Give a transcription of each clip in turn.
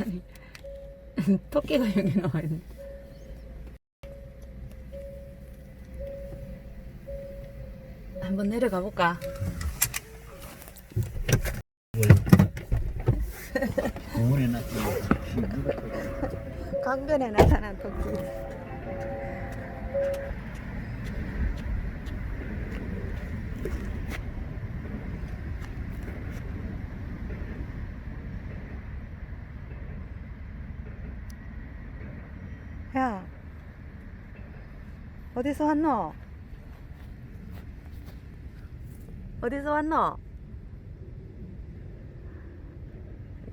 아니 토끼가 여기 나와 있네. 한번 내려가 볼까? 공원에 놨던 강변에 나타난 토끼. 야, 어디서 왔노? 어디서 왔노?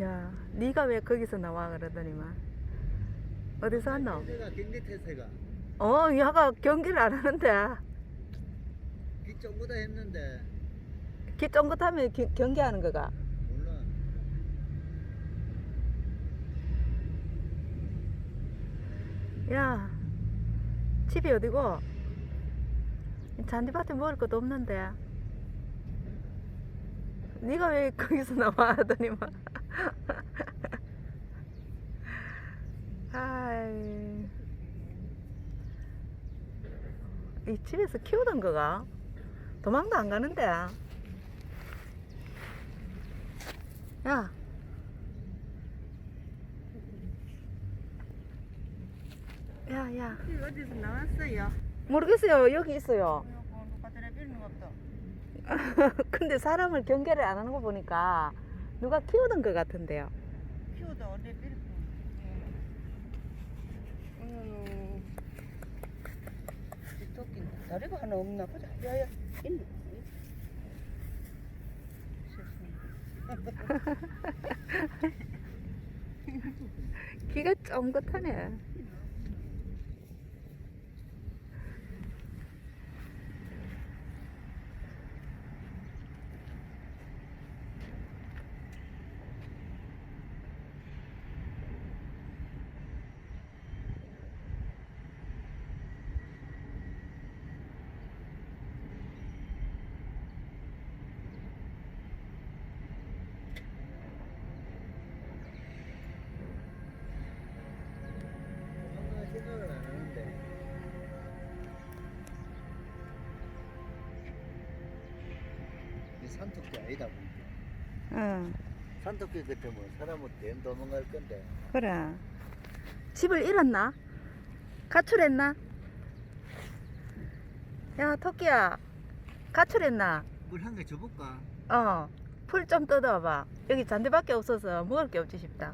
야, 네가 왜 거기서 나와 그러더니만. 어디서 왔노? 태세가 경기 태세가 어, 야가 경기를 안 하는데. 비 쫑보다 했는데 기 쫑긋하면 기- 경기하는 거가. 몰라 야, 집이 어디고? 잔디밭에 먹을 것도 없는데. 네가 왜 거기서 나와 하더니만. 아이. 이 집에서 키우던 거가 도망도 안 가는데. 야. 야, 야. 어디서 나왔어요? 모르겠어요. 여기 있어요. 누가. 근데 사람을 경계를 안 하는 거 보니까 누가 키우던 것 같은데요. 키우다 어디 빌고. 음. 이 토끼 다리가 하나 없나 보자. 야야 있네. 귀가 쫑긋하네. 산토끼 아니다 보니까 응, 산토끼 같으면 사람은 된 도망갈 건데 그래. 집을 잃었나? 가출했나? 야, 토끼야. 가출했나? 물 한 개 줘볼까? 어. 풀 좀 뜯어봐. 여기 잔디밖에 없어서 먹을 게 없지 싶다.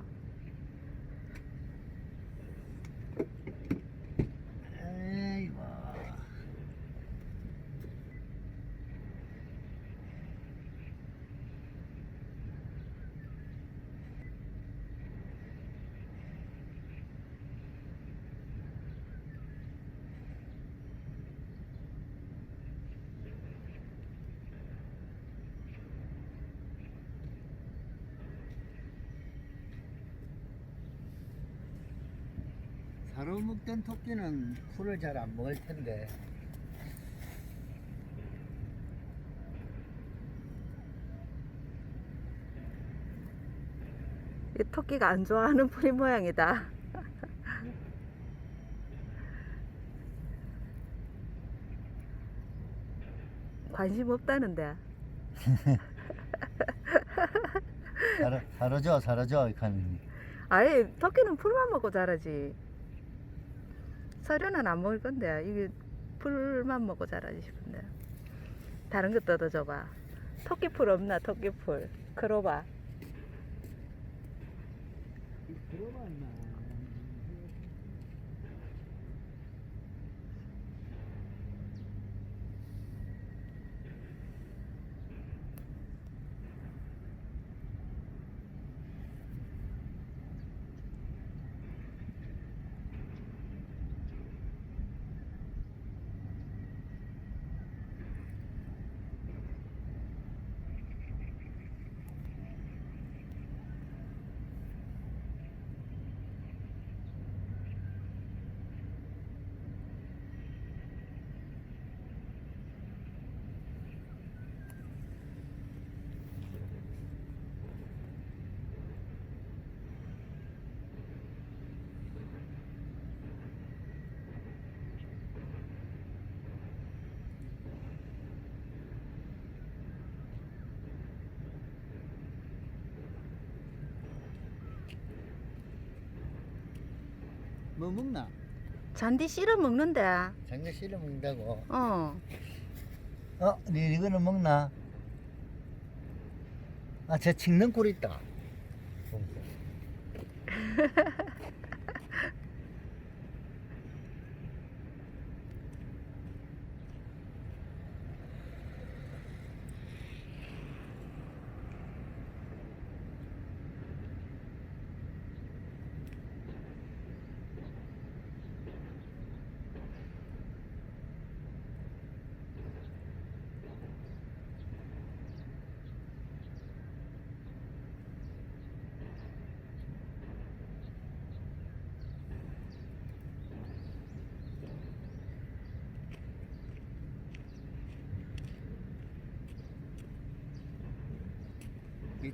사로 먹던 토끼는 풀을 잘 안 먹을 텐데 이 토끼가 안 좋아하는 풀이 모양이다. 관심 없다는데. 사러져 사러져 이렇게 하는 아예 토끼는 풀만 먹고 자라지. 서류는 안 먹을 건데 이게 풀만 먹고 자라지 싶은데. 다른 거 뜯어줘봐. 토끼풀 없나 토끼풀. 크로바. 들어봤나 뭐 먹나? 잔디 씨를 먹는데. 장갑 실어 먹는다고. 어. 어, 니 이거는 먹나? 아, 저 찍는 꿀 있다.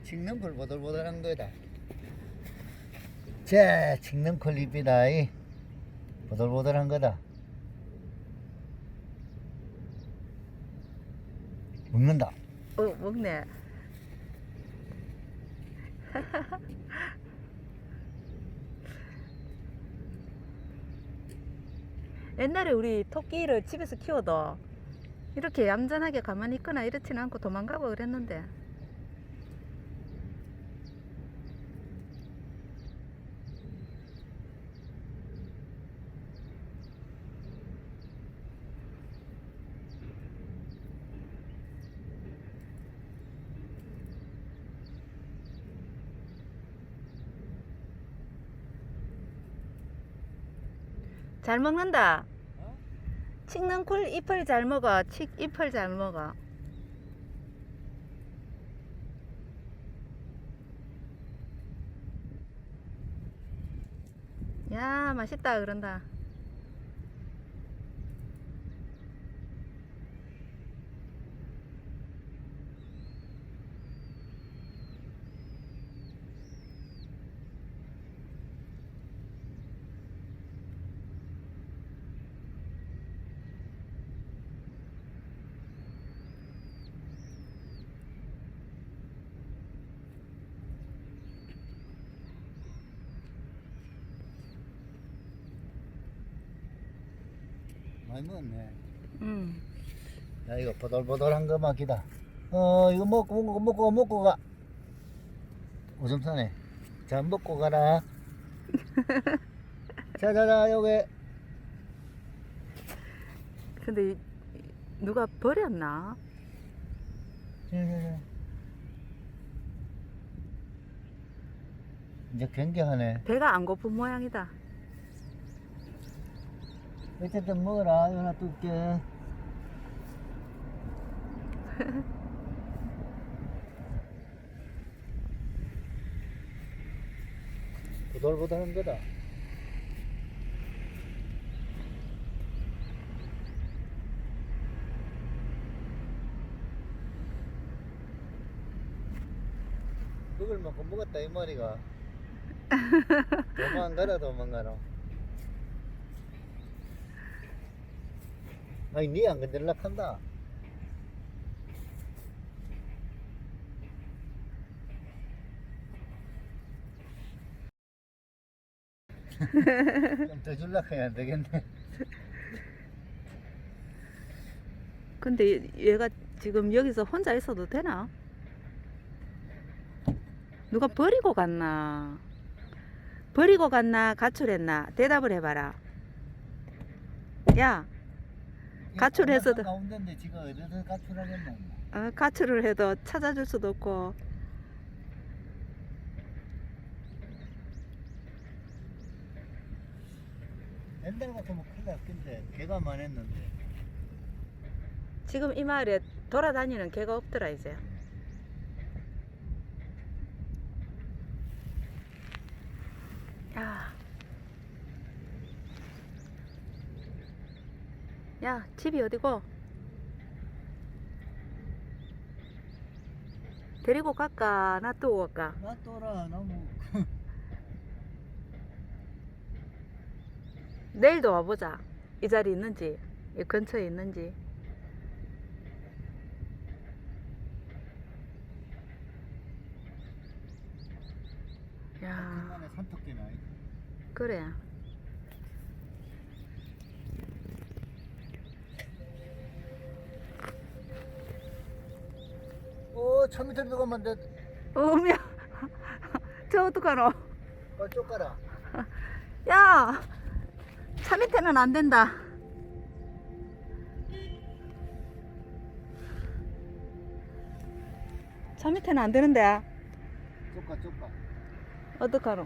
이 찍는 걸 보들보들한 거다. 자, 찍는 콜립이다. 이 보들보들한 거다. 먹는다. 어, 먹네. 옛날에 우리 토끼를 집에서 키워도 이렇게 얌전하게 가만히 있거나 이렇지는 않고 도망가고 그랬는데 잘 먹는다. 칡는 꿀 잎을 잘 먹어. 칡 잎을 잘 먹어. 야, 맛있다 그런다. 많이 먹었네. 음. 야, 이거 보들보들한 거만 기다. 어, 이거 먹고, 먹고, 먹고, 먹고 가. 오줌 싸네. 자, 먹고 가라. 자, 자, 자, 여기. 근데 이- 누가 버렸나? 자, 자, 자. 이제 경계하네. 배가 안 고픈 모양이다. 어쨌든 먹어라. 이거 하나 뜯게. 보들보들한 거다. 먹을 만큼 먹었다 이 말이가. 도망가라 도망가라. 아니 니안 건들락 한다. 좀더 줄락 해야 되겠네. 근데 얘가 지금 여기서 혼자 있어도 되나? 누가 버리고 갔나? 버리고 갔나? 가출했나? 대답을 해봐라. 야, 가출해서도- 가운데인데 지금 어디서 가출하겠나? 어, 가출을 해도 찾아줄 수도 없고. 옛날 같으면 큰일 났겠는데 개가 많았는데. 지금 이 마을에 돌아다니는 개가 없더라, 이제. 야. 야, 집이 어디고? 데리고 갈까? 놔두고 갈까? 놔둬라 너무. 내일도 와보자. 이 자리 있는지, 이 근처에 있는지. 야, 산토끼나. 그래. 천 미터 들어가면 돼. 어미야. 저 어떡하노? 어, 쪽 가라. 야! 차 밑에는 안 된다. 차 밑에는 안 되는데. 쪽 가, 쪽 가. 어떡하노?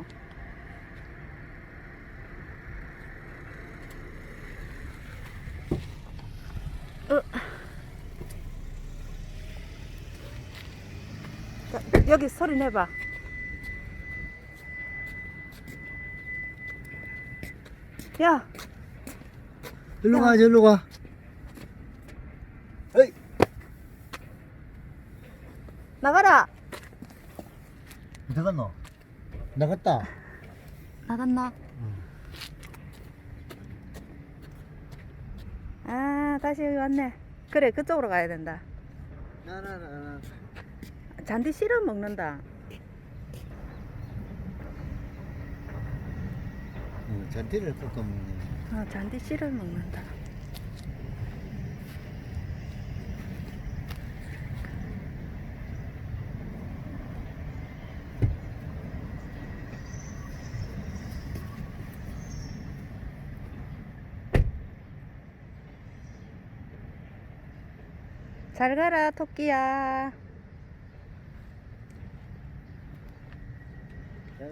어. 자, 여기 소리 내봐. 야, 일로 가, 일로 가. 에이, 나가라. 어디 갔노? 나갔다. 나갔나? 아, 다시 여기 왔네. 그래, 그쪽으로 가야 된다. 나나나. 잔디 씨를 먹는다. 어, 잔디를 꺾어 먹네. 어, 잔디 씨를 먹는다. 잘 가라, 토끼야. 야,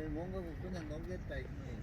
뭔가 그냥 넘겼다. 이거.